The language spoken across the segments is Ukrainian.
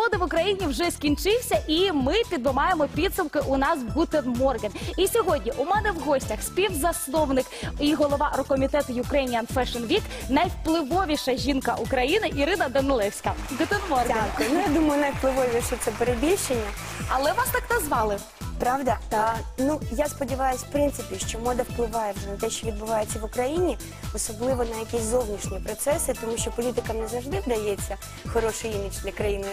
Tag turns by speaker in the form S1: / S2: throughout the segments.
S1: моди в Україні вже скінчився, і ми підбиваємо підсумки у нас в Гутен Морген. І сьогодні у мене в гостях співзасновник і голова рокомітету Ukrainian Fashion Week, найвпливовіша жінка України Ірина Данилевська. Гутен Морген.
S2: Дякую. Ну, я думаю, найвпливовіше це перебільшення.
S1: Але вас так назвали.
S2: Правда? Так. Ну, я сподіваюся, в принципі, що мода впливає вже на те, що відбувається в Україні, особливо на якісь зовнішні процеси, тому що політикам не завжди вдається хороший імідж для країни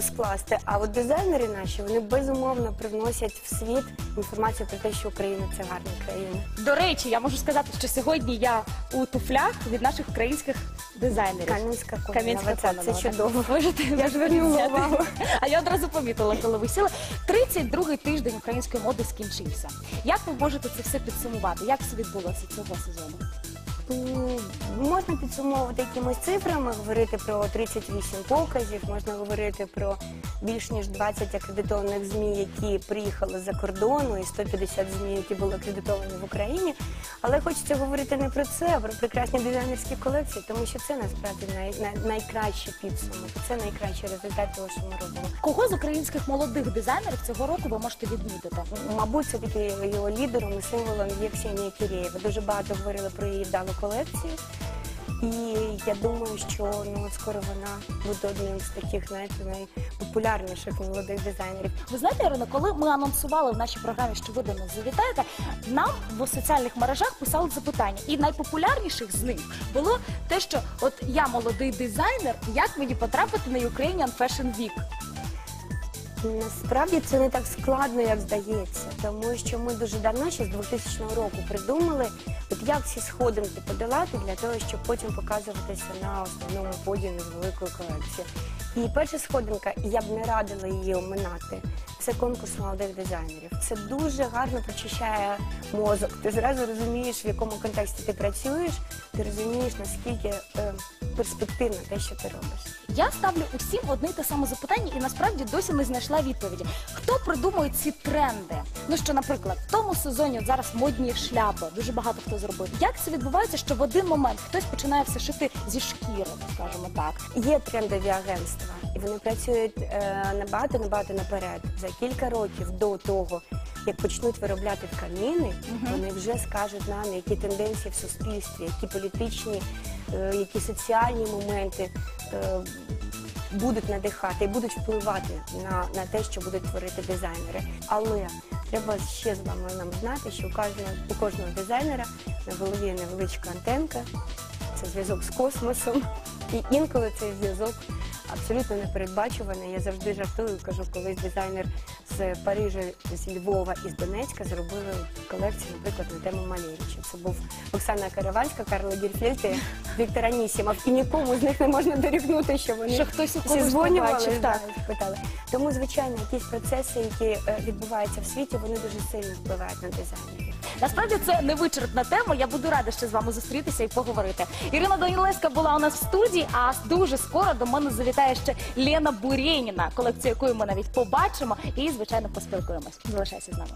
S2: скласти. А от дизайнери наші вони безумовно привносять в світ інформацію про те, що Україна це гарна країна.
S1: До речі, я можу сказати, що сьогодні я у туфлях від наших українських дизайнерів.
S2: Кам'янська
S1: Кам'янська
S2: це- це чудово.
S1: Можете
S2: Я звернула увагу.
S1: А я одразу помітила, коли ви сіли. 32-й тиждень української моди скінчився. Як ви можете це все підсумувати? Як все відбулося цього сезону?
S2: М, Можна підсумовувати якимись цифрами, говорити про 38 показів, можна говорити про більш ніж 20 акредитованих ЗМІ, які приїхали з-за кордону, і 150 ЗМІ, які були акредитовані в Україні. Але хочеться говорити не про це, а про прекрасні дизайнерські колекції, тому що це насправді най, най, найкращий підсумок, це найкращий результат того, що ми робимо.
S1: Кого з українських молодих дизайнерів цього року ви можете відмітити?
S2: Мабуть, все таки його лідером і символом є Ксенія Кірєєва. Дуже багато говорили про її вдалу колекцію. І я думаю, що ну скоро вона буде одним з таких знаєте, найпопулярніших молодих дизайнерів.
S1: Ви знаєте, Ірина, коли ми анонсували в нашій програмі, що ви до нас завітаєте, нам в соціальних мережах писали запитання. І найпопулярніших з них було те, що от я молодий дизайнер, як мені потрапити на Ukrainian Fashion Week?
S2: Насправді це не так складно, як здається, тому що ми дуже давно, ще з 2000 року, придумали, от як всі сходинки подолати для того, щоб потім показуватися на основному подіумі з великою колекцією. І перша сходинка, і я б не радила її оминати. Це конкурс молодих дизайнерів. Це дуже гарно прочищає мозок. Ти зразу розумієш, в якому контексті ти працюєш, ти розумієш, наскільки е, перспективно те, що ти робиш.
S1: Я ставлю усім одне й те саме запитання, і насправді досі не знайшла відповіді. Хто придумує ці тренди? Ну що, наприклад, в тому сезоні от зараз модні шляпи, дуже багато хто зробив. Як це відбувається, що в один момент хтось починає все шити зі шкіри, скажімо так?
S2: Є трендові агентства, і вони працюють е, набагато набагато наперед. За кілька років до того, як почнуть виробляти тканини, вони вже скажуть нам, які тенденції в суспільстві, які політичні, е, які соціальні моменти. Е, Будуть надихати і будуть впливати на, на те, що будуть творити дизайнери. Але треба ще з вами нам знати, що у кожного, у кожного дизайнера на голові невеличка антенка, це зв'язок з космосом. І інколи цей зв'язок абсолютно непередбачуваний. Я завжди жартую, кажу, колись дизайнер з Парижа, з Львова і з Донецька зробили колекцію, наприклад, на тему Малевича. Це був Оксана Караванська, Карло Гірфельд і Віктор Анісімов. І нікому з них не можна дорікнути, що вони
S1: Що хтось у когось
S2: дзвонювали,
S1: побачив, так.
S2: питали. Тому, звичайно, якісь процеси, які е, відбуваються в світі, вони дуже сильно впливають на дизайнерів.
S1: Насправді це невичерпна тема. Я буду рада ще з вами зустрітися і поговорити. Ірина Данілевська була у нас в студії, а дуже скоро до мене завітає ще Лена Бурєніна, колекцію якої ми навіть побачимо і, звичайно, поспілкуємось. Залишайся з нами.